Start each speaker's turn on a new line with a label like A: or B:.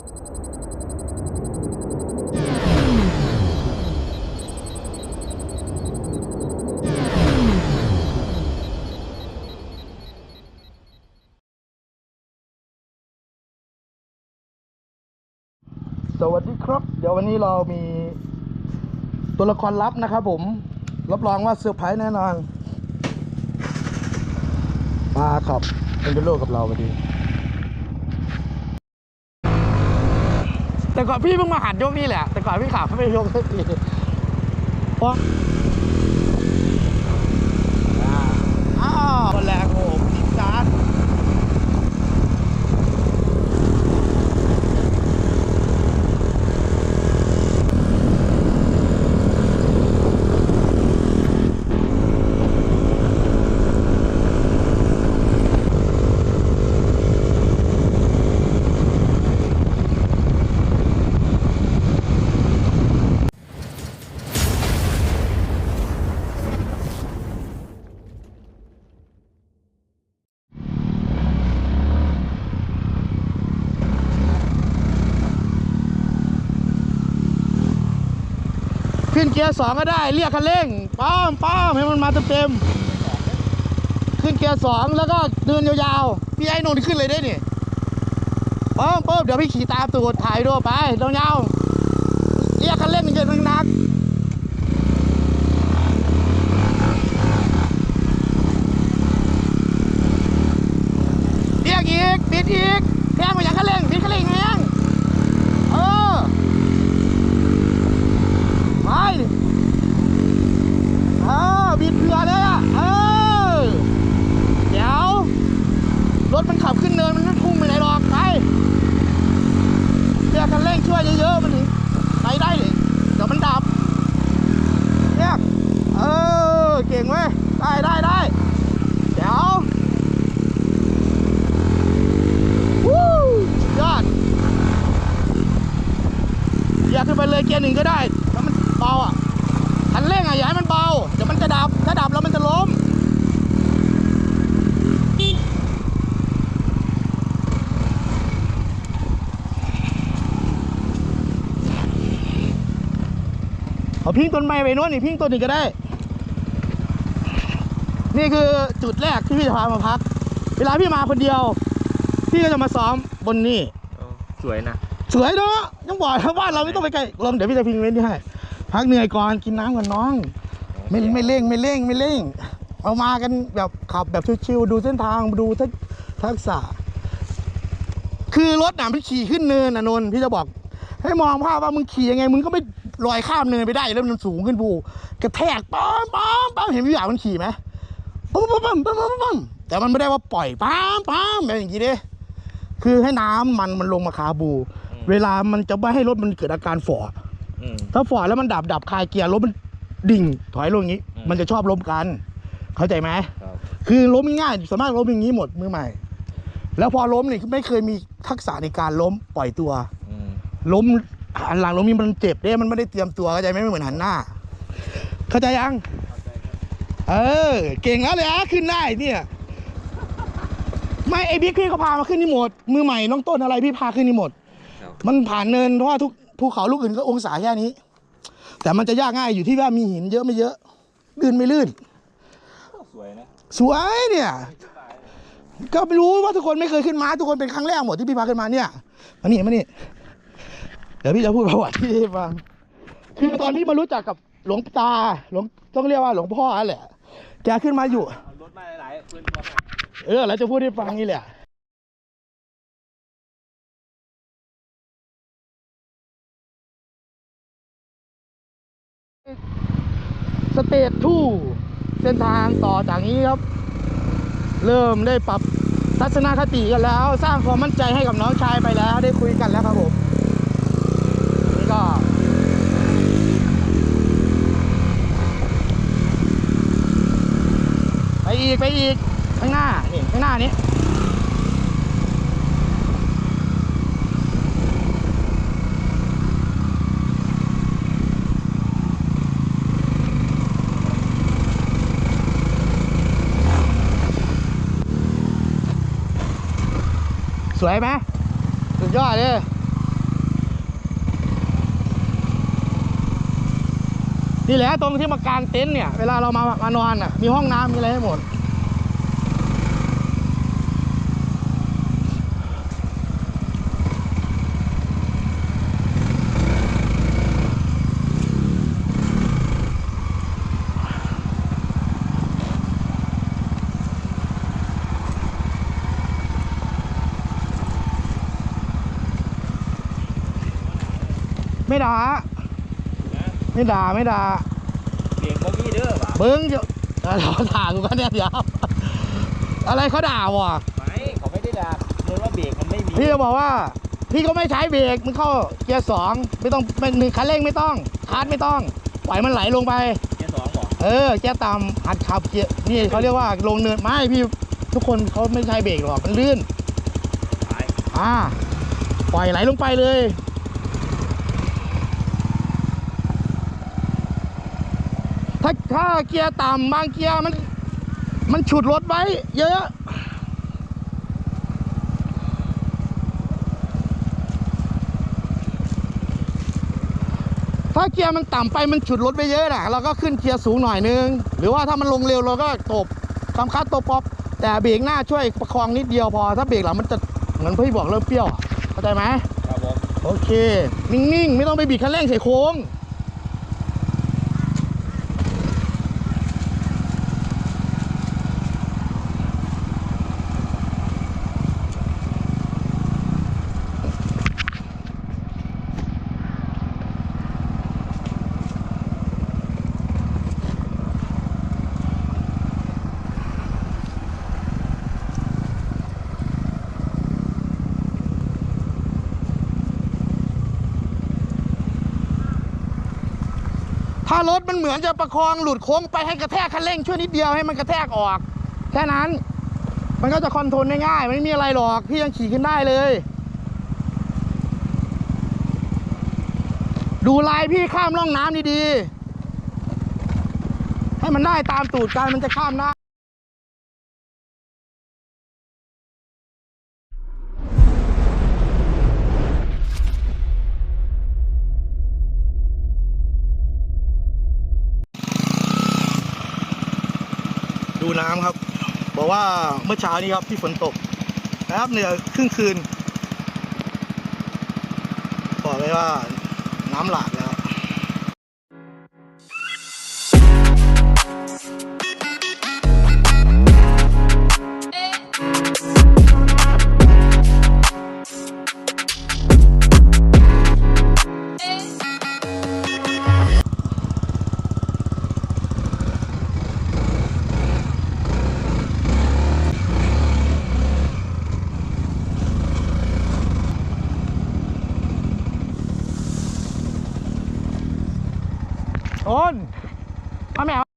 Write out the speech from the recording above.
A: สวัสดีครับ เดี๋ยววันนี้เรามีตัวละครลับนะครับผม รับรองว่าเซอร์ไพรส์แน่นอน มาครับเป็นเป็นโลกกับเราพอดี แต่ก่อนพี่เพิ่งมาหัดยกนี่แหละ แต่ก่อนพี่ขาไม่ยกสักทีพราอ้าวคนแรงโอ้ ขึ้นเกียร์สองก็ได้ เรียกคันเร่งป้ามป้ามให้มันมาเต็มๆขึ้นเกียร์สองแล้วก็เดินยาวๆพี่ไอ้นนท์ขึ้นเลยได้นี่ป้ามป้ามเดี๋ยวพี่ขี่ตามตูดถ่ายด้วยไปยาวเรียกคันเร่งเย็นๆนักๆเรียกอีกปิดอีกแพงมาอย่างคันเร่งปิดคันเร่งแพงเออ ไปเออบิดเผื่อเลยอะ เออ เดี๋ยว รถมันขับขึ้นเนินมันไม่พุ่งไปไหนหรอก ไปเรียกคันเร่งช่วยเยอะๆ มันถึงไปได้เลยเดี๋ยวมันดับเรียกเออ เก่งเว้ย ได้ได้ได้เดี๋ยววู้สุดยอดอยากขึ้นไปเลยเกียร์หนึ่งก็ได้แล้วมันเบาอะคันเร่งอะอย่าให้มันเบา เดี๋ยวมันจะดับ ถ้าดับแล้วมันจะล้มเอาพิงต้นไม้ไปโน้นนี่พิงต้นนี้ก็ได้ นี่คือจุดแรกที่พี่จะพามาพัก เวลาพี่มาคนเดียว พี่ก็จะมาซ้อมบนนี่
B: สวยนะ
A: สวยเนาะยังบอกนะบ้านเราไม่ต้องไปไกลลองเดี๋ยวพี่จะพิงเว้นที่ให้พักเหนื่อยก่อนกินน้ำก่อนน้อง ไม่ไม่เร่งไม่เร่งไม่เร่ง เอามากันแบบขับแบบชิวๆดูเส้นทางดูทักทักษะ คือรถหนามพี่ขี่ขึ้นเนินนะนนท์พี่จะบอก ให้มองภาพว่ามึงขี่ยังไงมึงก็ไม่ลอยข้ามเนินไปได้แล้วมันสูงขึ้นภูกระแทกป้ามป้ามป้ามเห็นพี่อยากมันขี่ไหม ปั๊มปั๊มปั๊มปั๊มปั๊มปั๊มแต่มันไม่ได้ว่าปล่อยป้ามป้ามแบบอย่างนี้เด้คือให้น้ำมันมันลงมาคาบู เวลามันจะไม่ให้รถมันเกิดอาการฝ่อ
B: อืม
A: ถ้าฝ่อแล้วมันดับดับคาเกียร์รถมันดิ่งถอยลงอย่างนี้
B: อืม
A: มันจะชอบล้มกัน เข้าใจไหม
B: ครับ
A: คือล้มง่ายๆสามารถล้มอย่างนี้หมดมือใหม่ แล้วพอล้มนี่ไม่เคยมีทักษะในการล้มปล่อยตัว
B: อืม
A: ล้มหันหลังล้มนี่มันเจ็บเด้มันไม่ได้เตรียมตัวเข้าใจไหมไม่เหมือนหันหน้า เข้าใจยัง เออ เก่งแล้วเลยอะขึ้นได้เนี่ย ไม่ไอ้บิ๊กพี่เขาพามาขึ้นนี่หมด มือใหม่น้องต้นอะไรพี่พาขึ้นนี่หมด
B: ครับ
A: มันผ่านเนินเพราะว่าทุกภูเขาลูกอื่นก็องศาแค่นี้ แต่มันจะยากง่ายอยู่ที่ว่ามีหินเยอะไม่เยอะ ลื่นไม่ลื่น
B: สวยนะ
A: สวยเนี่ย ก็ไม่รู้ว่าทุกคนไม่เคยขึ้นมา ทุกคนเป็นครั้งแรกหมดที่พี่พาขึ้นมาเนี่ยมานี่มานี่เดี๋ยวพี่จะพูดประวัติที่ให้ฟังคือตอนที่มารู้จักกับหลวงตาหลวงต้องเรียกว่าหลวงพ่อนั่นแหละ แกขึ้นมาอยู่
B: เอารถมาหลายๆเพื่อนตัว
A: เออแล้วจะพูดให้ฟังนี่แหละสเตจทูเส้นทางต่อจากนี้ครับ เริ่มได้ปรับทัศนคติกันแล้ว สร้างความมั่นใจให้กับน้องชายไปแล้ว ได้คุยกันแล้วครับผมนี่ก็ีกไปอีกข้างหน้าข้างหน้านี้สวยไหมสุดยอดเลยนี่แหละตรงที่มากางเต็นท์เนี่ย เวลาเรามามานอนอะ มีห้องน้ำมีอะไรให้หมด ไม่ด่า
B: นะ
A: ไม่ด่าไม่ด่า
B: เบรกบ่มีเด้อว่ะ
A: เบิ้งเดี๋ยวเออเราด่ากูกันเนี่ยเดี๋ยวอะไรเขาด่าวะ
B: ไม่เขาไม่ได้ด่าเหมือนว่าเบรกมันไม่มี
A: พี่ก็บอกว่า พี่ก็ไม่ใช้เบรกมันเข้าเกียร์สองไม่ต้องไม่หนึ่งคันเร่งไม่ต้องคาร์ดไม่ต้องปล่อยมันไหลลงไป
B: เกียร์สองบอก
A: เออเกียร์ต่ำหัดขับเกียร์นี่เขาเรียกว่าลงเนินไม่พี่ทุกคนเขาไม่ใช้เบรกหรอกมันลื่น
B: ตาย
A: อ่าปล่อยไหลลงไปเลย ถ้าถ้าเกียร์ต่ำบางเกียร์มัน มันฉุดรถไว้ เยอะถ้าเกียร์มันต่ำไปมันฉุดรถไปเยอะนะเราก็ขึ้นเกียร์สูงหน่อยนึง หรือว่าถ้ามันลงเร็วเราก็ตบทำคัดตบป๊อปแต่เบรกหน้าช่วยประคองนิดเดียวพอ ถ้าเบรกหลังมันจะเหมือนพี่บอกเริ่มเปรี้ยวอะเข้าใจไหม
B: ครับผม
A: โอเค นิ่งๆ ไม่ต้องไปบีบคันเร่งใส่โค้ง ถ้ารถมันเหมือนจะประคองหลุดโค้งไปให้กระแทกคันเร่งช่วยนิดเดียวให้มันกระแทกออก แค่นั้น มันก็จะคอนโทรลได้ง่ายไม่มีอะไรหรอก พี่ยังขี่ขึ้นได้เลย ดูลายพี่ข้ามร่องน้ำดีๆ ให้มันได้ตามตูดกันมันจะข้ามได้ น้ำครับ บอกว่าเมื่อเช้านี้ครับที่ฝนตกนะครับเหนือครึ่งคืนบอกเลยว่าน้ำหลากแล้ว I'm out.